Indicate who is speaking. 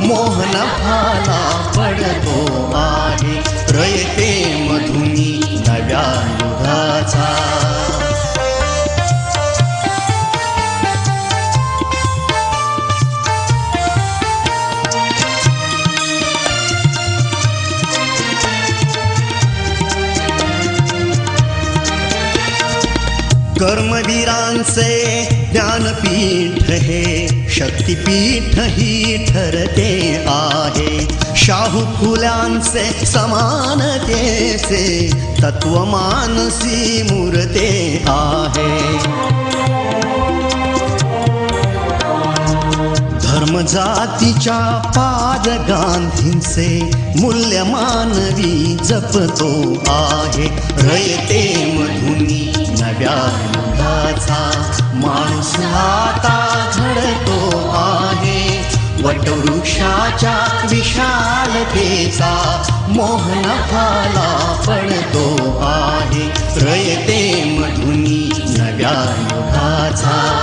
Speaker 1: मोहन भाला पडतो आहे. रयते कर्मवीरांचे ज्ञानपीठ हे शक्तिपीठ ही ठरते आहे। शाहू फुल्यांचे समानतेचे तत्वमानसी मूर्ते आहे। धर्म जातीच्या पाद गांधींचे मूल्य मानवी जपतो आहे. रयते मधुनी नव्या युगाचा माणूस आता झडतो आहे. वटवृक्षाच्या विशालतेचा मोहन फाला पडतो आहे. रयते मधुनी नव्या युगाचा